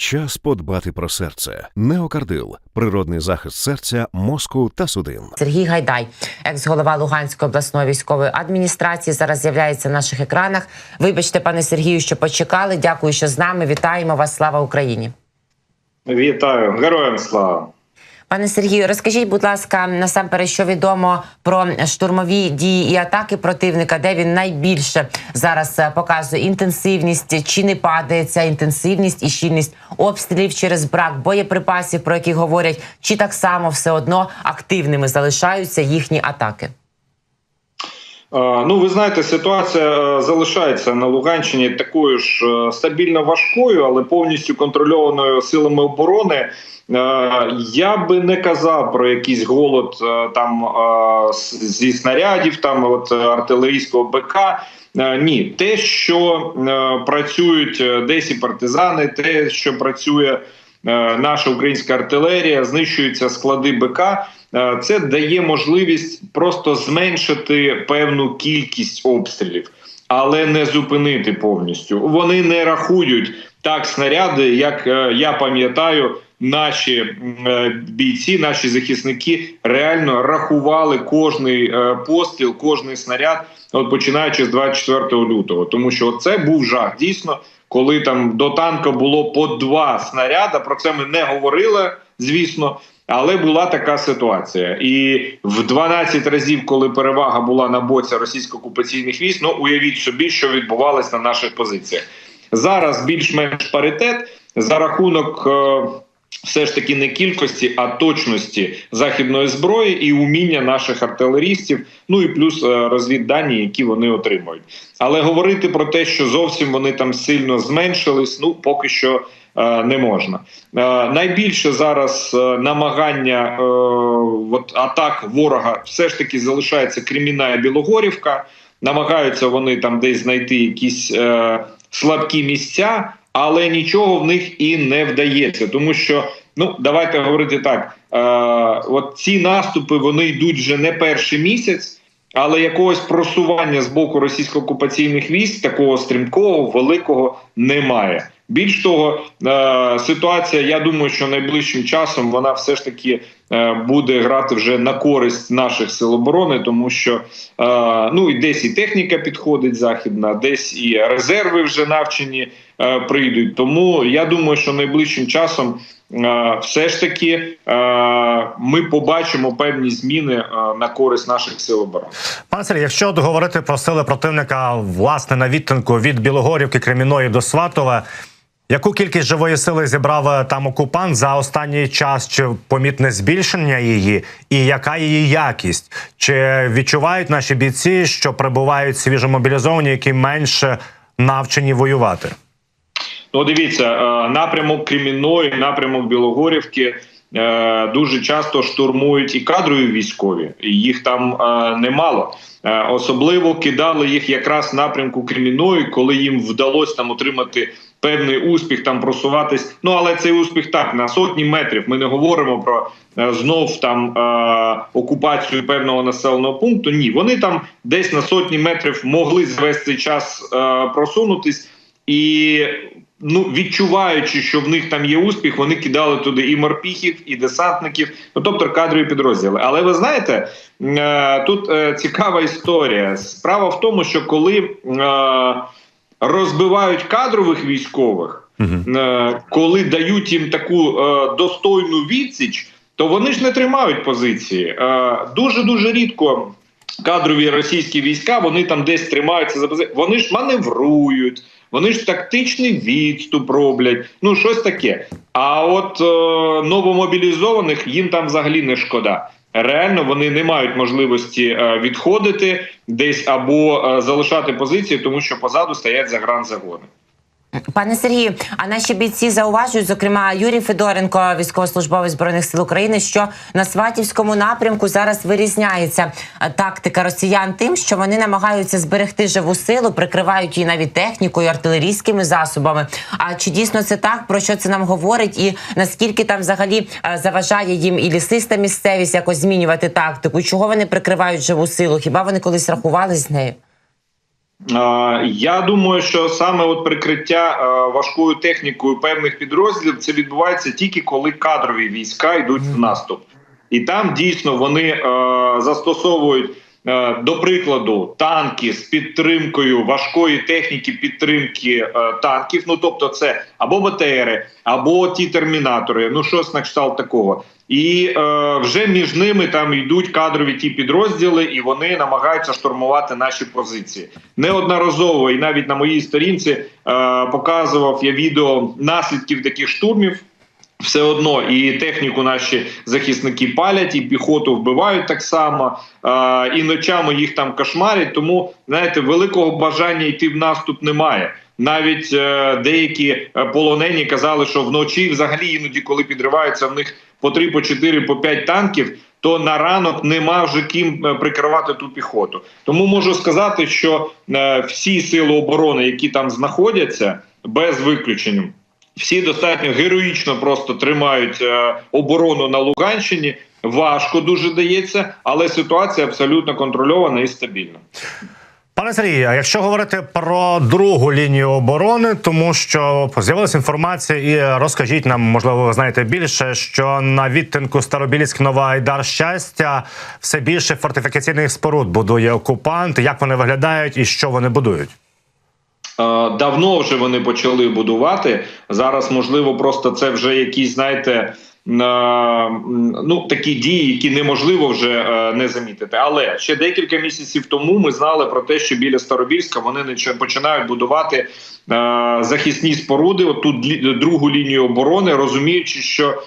Час подбати про серце. Неокардил природний захист серця, мозку та судин. Сергій Гайдай, екс-голова Луганської обласної військової адміністрації, зараз з'являється на наших екранах. Вибачте, пане Сергію, що почекали. Дякую, що з нами. Вітаємо вас. Слава Україні. Вітаю, героям слава. Пане Сергію, розкажіть, будь ласка, насамперед, що відомо про штурмові дії і атаки противника, де він найбільше зараз е, показує інтенсивність, чи не падає ця інтенсивність і щільність обстрілів через брак боєприпасів, про які говорять, чи так само все одно активними залишаються їхні атаки. Е, Ну, ви знаєте, ситуація е, залишається на Луганщині такою ж е, стабільно важкою, але повністю контрольованою силами оборони. Я би не казав про якийсь голод там зі снарядів, там от артилерійського БК. Ні, те, що працюють десь і партизани, те, що працює наша українська артилерія, знищуються склади БК. Е, Це дає можливість просто зменшити певну кількість обстрілів, але не зупинити повністю. Вони не рахують так снаряди, як е, я пам'ятаю. Наші е, бійці, наші захисники реально рахували кожний постріл, кожний снаряд, от починаючи з 24 лютого, тому що це був жах. Дійсно, коли там до танка було по два снаряда. Про це ми не говорили, звісно. Але була така ситуація, і в 12 разів, коли перевага була на боці російсько-окупаційних військ, ну уявіть собі, що відбувалось на наших позиціях. Зараз більш-менш паритет за рахунок. е, все ж таки не кількості, а точності західної зброї і уміння наших артилерістів, ну і плюс е, розвіддані, які вони отримують. Але говорити про те, що зовсім вони там сильно зменшились, ну поки що не можна. Е, найбільше зараз е, намагання е, от атак ворога все ж таки залишається Креміна і Білогорівка. Намагаються вони там десь знайти якісь е, слабкі місця, але нічого в них і не вдається, тому що ну давайте говорити так: е, от ці наступи вони йдуть вже не перший місяць, але якогось просування з боку російсько-окупаційних військ такого стрімкого, великого немає. Більш того, е, ситуація, я думаю, що найближчим часом вона все ж таки е, буде грати вже на користь наших сил оборони, тому що е, ну і десь і техніка підходить західна, десь і резерви вже навчені прийдуть. Тому я думаю, що найближчим часом все ж таки ми побачимо певні зміни на користь наших сил оборони. Пане Сергій, якщо говорити про сили противника, власне, на відтинку від Білогорівки, Креміної до Сватова, яку кількість живої сили зібрав е, там окупант за останній час? Чи помітне збільшення її, і яка її якість? Чи відчувають наші бійці, що прибувають свіжомобілізовані, які менше навчені воювати? Ну, дивіться, е, напрямок Кремінної, напрямок Білогорівки е, дуже часто штурмують і кадрові військові, їх там немало. Особливо кидали їх якраз в напрямку Кремінної, коли їм вдалося там отримати певний успіх, там просуватись. Ну але цей успіх так на сотні метрів. Ми не говоримо про е, знов там е, окупацію певного населеного пункту. Ні, вони там десь на сотні метрів могли за весь цей час е, просунутись і. Ну, відчуваючи, що в них там є успіх, вони кидали туди і морпіхів, і десантників, ну тобто кадрові підрозділи. Але ви знаєте, тут цікава історія. Справа в тому, що коли розбивають кадрових військових, е, коли дають їм таку е, достойну відсіч, то вони ж не тримають позиції. Дуже дуже рідко кадрові російські війська вони там десь тримаються за позиції. Вони ж маневрують. Вони ж тактичний відступ роблять, ну щось таке. А от е, новомобілізованих їм там взагалі не шкода. Реально вони не мають можливості е, відходити десь або е, залишати позиції, тому що позаду стоять загранзагони. Пане Сергію, а наші бійці зауважують, зокрема Юрій Федоренко, військовослужбовець збройних сил України, що на Сватівському напрямку зараз вирізняється е, тактика росіян тим, що вони намагаються зберегти живу силу, прикривають її навіть технікою, артилерійськими засобами. А чи дійсно це так? Про що це нам говорить? І наскільки там взагалі е, заважає їм і лісиста місцевість якось змінювати тактику? Чого вони прикривають живу силу? Хіба вони колись рахували з нею? Я думаю, що саме от прикриття важкою технікою певних підрозділів це відбувається тільки коли кадрові війська йдуть в наступ, і там дійсно вони застосовують. Е, До прикладу, танки з підтримкою важкої техніки підтримки е, танків. Ну тобто, це або БТРи, або ті термінатори. Ну щось на кшталт такого. І е, вже між ними там йдуть кадрові ті підрозділи, і вони намагаються штурмувати наші позиції. Неодноразово, і навіть на моїй сторінці е, показував я відео наслідків таких штурмів. Все одно і техніку наші захисники палять, і піхоту вбивають так само, і ночами їх там кошмарять. Тому знаєте, великого бажання йти в наступ немає. Навіть е, деякі е, полонені казали, що вночі, взагалі, іноді, коли підриваються в них по 3, по 4, по 5 танків, то на ранок нема вже ким е, прикривати ту піхоту. Тому можу сказати, що всі сили оборони, які там знаходяться, без виключення, всі достатньо героїчно просто тримають е, оборону на Луганщині. Важко дуже дається, але ситуація абсолютно контрольована і стабільна. Пане Сергію, а якщо говорити про другу лінію оборони, тому що з'явилася інформація, і розкажіть нам, можливо, ви знаєте більше, що на відтинку Старобіліськ Нова Айдар щастя все більше фортифікаційних споруд будує окупант. Як вони виглядають і що вони будують? Е, Давно вже вони почали будувати. Зараз, можливо, просто це вже якісь, знаєте, е, ну такі дії, які неможливо вже е, не замітити. Але ще декілька місяців тому ми знали про те, що біля Старобільська вони неч- починають будувати захисні споруди. Отут лі- другу лінію оборони, розуміючи, що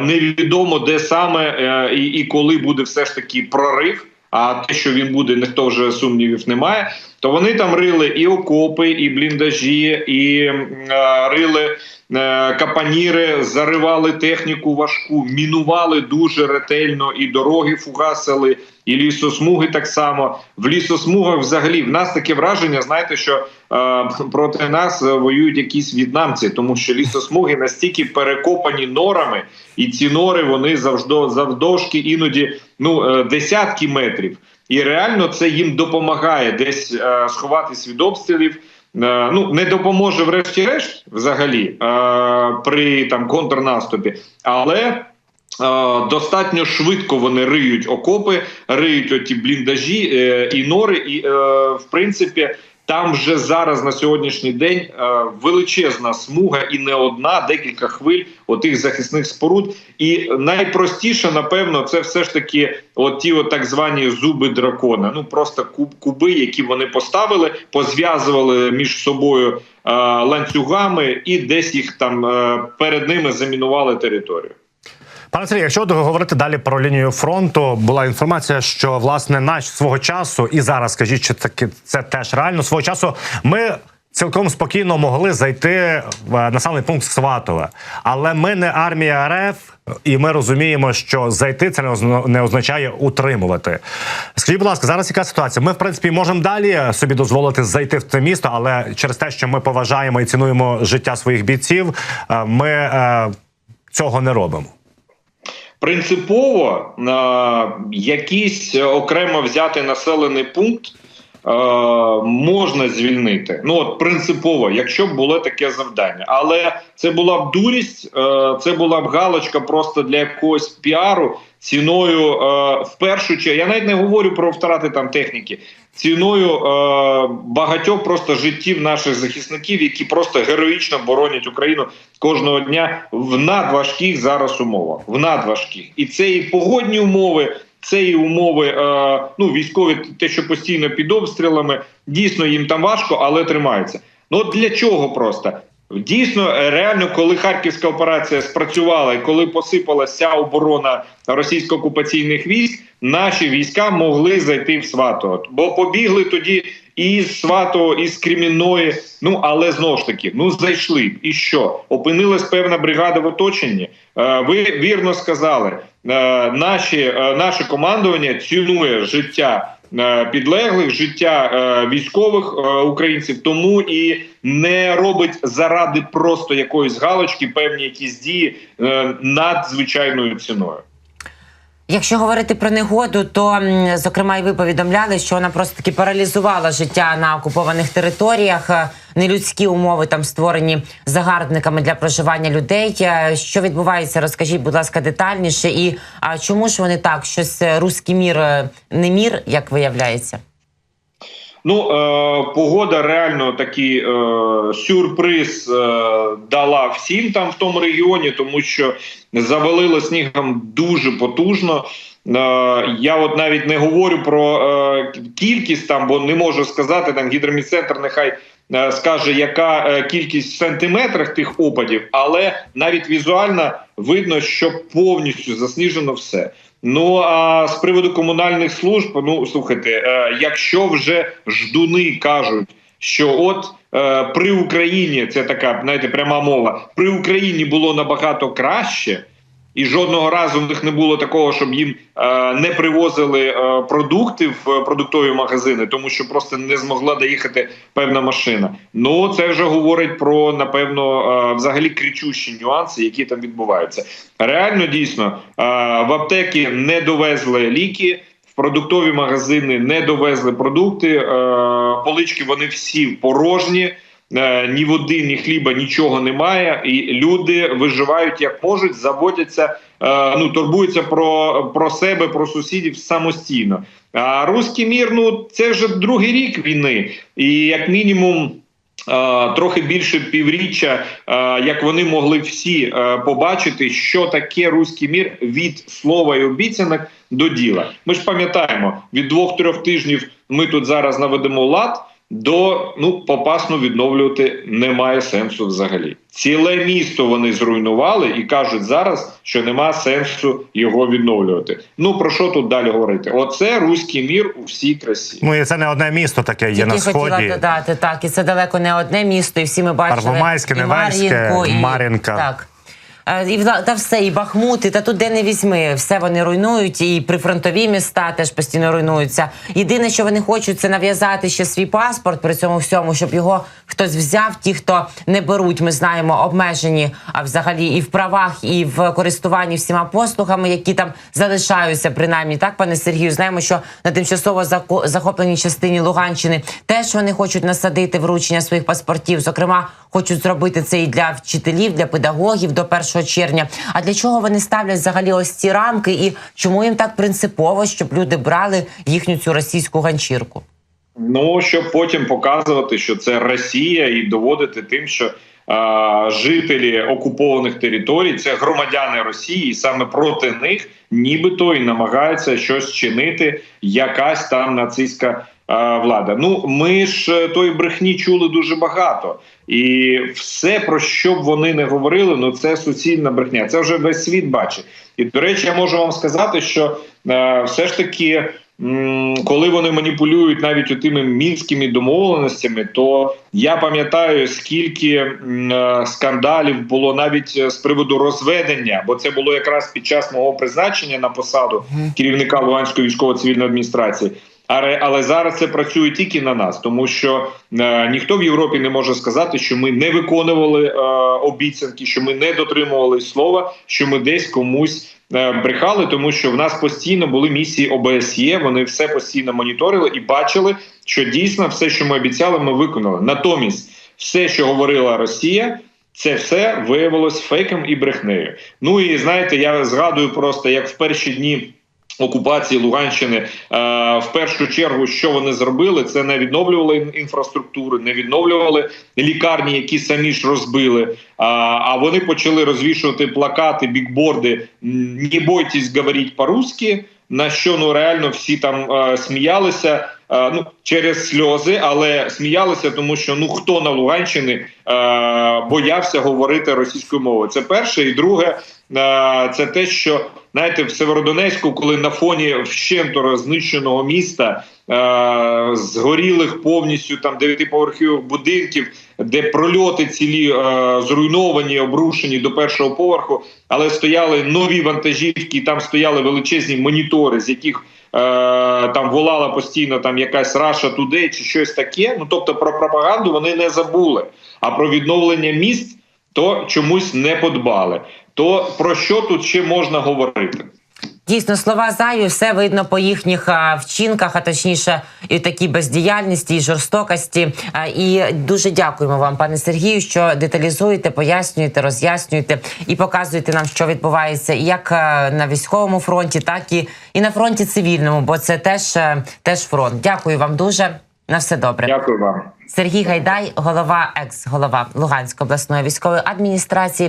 невідомо де саме і коли буде все ж таки прорив. А те, що він буде, ніхто вже сумнівів немає. То вони там рили і окопи, і бліндажі, і е, рили е, капаніри, заривали техніку важку, мінували дуже ретельно і дороги фугасили, і лісосмуги так само. В лісосмугах взагалі в нас таке враження, знаєте, що е, проти нас воюють якісь в'єтнамці, тому що лісосмуги настільки перекопані норами, і ці нори вони завжди завдовжки іноді ну е, десятки метрів. І реально це їм допомагає десь е, сховатись від обстрілів. Е, ну не допоможе, врешті-решт, взагалі, е, при там контрнаступі, але е, достатньо швидко вони риють окопи, риють оті бліндажі е, і нори. І в принципі, там вже зараз на сьогоднішній день е, величезна смуга і не одна, декілька хвиль отих захисних споруд. І найпростіше, напевно, це все ж таки от ті от так звані зуби дракона. Ну просто куб, куби, які вони поставили, позв'язували між собою е, ланцюгами і десь їх там е, перед ними замінували територію. Пане Сергію, якщо говорити далі про лінію фронту, була інформація, що власне наш свого часу, і зараз скажіть, чи таки це теж реально свого часу. Ми цілком спокійно могли зайти в населений пункт Сватове, але ми не армія РФ, і ми розуміємо, що зайти це не означає утримувати. Скажіть, будь ласка, зараз яка ситуація? Ми в принципі можемо далі собі дозволити зайти в це місто, але через те, що ми поважаємо і цінуємо життя своїх бійців, е, ми е, цього не робимо. Принципово е, якийсь окремо взятий населений пункт е, можна звільнити. Ну от принципово, якщо б було таке завдання, але це була б дурість, е, це була б галочка просто для якогось піару ціною е, в першу чергу. Я навіть не говорю про втрати там техніки. Ціною е, багатьох просто життів наших захисників, які просто героїчно боронять Україну кожного дня в надважких зараз умовах. В надважких, і це і погодні умови, це і умови, е, ну військові, те, що постійно під обстрілами. Дійсно, їм там важко, але тримаються. Ну от для чого просто? Дійсно, е, реально, коли харківська операція спрацювала і коли посипалася оборона російсько-окупаційних військ, наші війська могли зайти в Сватово. Бо побігли тоді і з Сватого, і з Кремінної. Ну але знову ж таки, ну зайшли. І що? Опинилась певна бригада в оточенні. Е, Ви вірно сказали, е, наші, наше командування цінує життя підлеглих, життя е, військових е, українців, тому і не робить заради просто якоїсь галочки певні якісь дії е, надзвичайною ціною. Якщо говорити про негоду, то зокрема і ви повідомляли, що вона просто таки паралізувала життя на окупованих територіях. Е, Нелюдські умови там створені загарбниками для проживання людей. Е, Що відбувається? Розкажіть, будь ласка, детальніше. І а, чому ж вони так? Щось е, руський мір не мір, як виявляється? Ну, е, погода реально такий е, сюрприз е, дала всім там в тому регіоні, тому що завалило снігом дуже потужно. Е, я от навіть не говорю про е, кількість там, бо не можу сказати. Там гідроміцентр нехай е, скаже, яка е, кількість в сантиметрах тих опадів, але навіть візуально видно, що повністю засніжено все. Ну а з приводу комунальних служб, ну слухайте, е, якщо вже ждуни кажуть, що от е, при Україні це така знаєте, пряма мова, при Україні було набагато краще. І жодного разу в них не було такого, щоб їм е, не привозили е, продукти в продуктові магазини, тому що просто не змогла доїхати певна машина. Ну це вже говорить про напевно е, взагалі кричущі нюанси, які там відбуваються. Реально дійсно в аптеки не довезли ліки. Продуктові магазини не довезли продукти, полички вони всі порожні. Е, ні води, ні хліба, нічого немає, і люди виживають як можуть, заводяться, е, ну турбуються про, про себе, про сусідів самостійно. А руський мір, ну це вже другий рік війни, і як мінімум. е, Трохи більше півріччя, як вони могли всі побачити, що таке руський мір від слова і обіцянок до діла. Ми ж пам'ятаємо, від двох-трьох тижнів ми тут зараз наведемо лад. До ну попасно відновлювати немає сенсу взагалі. Ціле місто вони зруйнували і кажуть зараз, що нема сенсу його відновлювати. Ну про що тут далі говорити? Оце руський мір у всій красі. Ну і це не одне місто таке є Тільки на хотіла додати так, і це далеко не одне місто, і всі ми бачили Первомайське, і Невельське, Мар'їнку, і- Мар'їнка. Так. І та все, і Бахмут, і та тут де не візьми, все вони руйнують, і прифронтові міста теж постійно руйнуються. Єдине, що вони хочуть, це нав'язати ще свій паспорт при цьому всьому, щоб його хтось взяв. Ті, хто не беруть, ми знаємо, обмежені а взагалі і в правах, і в користуванні всіма послугами, які там залишаються, принаймні так, пане Сергію. Знаємо, що на тимчасово захопленій частині Луганщини теж вони хочуть насадити вручення своїх паспортів. Зокрема, хочуть зробити це і для вчителів, для педагогів до 1 червня. А для чого вони ставлять взагалі ось ці рамки? І чому їм так принципово, щоб люди брали їхню цю російську ганчірку? Ну щоб потім показувати, що це Росія, і доводити тим, що жителі окупованих територій це громадяни Росії, і саме проти них, нібито і намагаються щось чинити, якась там нацистська влада. Ну ми ж е, тої брехні чули дуже багато, і все про що б вони не говорили, ну це суцільна брехня. Це вже весь світ бачить. І до речі, я можу вам сказати, що е, все ж таки. Коли вони маніпулюють навіть тими мінськими домовленостями, то я пам'ятаю, скільки е, скандалів було навіть е, з приводу розведення, бо це було якраз під час мого призначення на посаду керівника Луганської військово-цивільної адміністрації. Але, але зараз це працює тільки на нас, тому що е, ніхто в Європі не може сказати, що ми не виконували е, обіцянки, що ми не дотримували слова, що ми десь комусь е, брехали, тому що в нас постійно були місії ОБСЄ. Вони все постійно моніторили і бачили, що дійсно все, що ми обіцяли, ми виконали. Натомість, все, що говорила Росія. Це все виявилось фейком і брехнею. Ну і знаєте, я згадую просто як в перші дні окупації Луганщини е, в першу чергу, що вони зробили, це не відновлювали інфраструктури, не відновлювали лікарні, які самі ж розбили. А, а вони почали розвішувати плакати, бікборди «Не бойтесь говорити по-русски», на що ну реально всі там е, сміялися. е, Ну через сльози, але сміялися, тому що ну хто на Луганщині е, боявся говорити російською мовою. Це перше, і друге, е, це те, що знаєте, в Северодонецьку, коли на фоні вщенто знищеного міста, е, згорілих повністю там дев'ятиповерхових будинків, де прольоти цілі е, зруйновані, обрушені до першого поверху, але стояли нові вантажівки, там стояли величезні монітори, з яких е, там волала постійно там якась Раша Today чи щось таке. Ну тобто про пропаганду вони не забули. А про відновлення міст то чомусь не подбали. То про що тут ще можна говорити? Дійсно, слова зайві, все видно по їхніх а, вчинках, а точніше, і такій бездіяльності, і жорстокості. А, і дуже дякуємо вам, пане Сергію, що деталізуєте, пояснюєте, роз'яснюєте і показуєте нам, що відбувається як а, на військовому фронті, так і, і на фронті цивільному, бо це теж, теж фронт. Дякую вам дуже. На все добре. Дякую вам. Сергій Гайдай, голова екс-голова Луганської обласної військової адміністрації.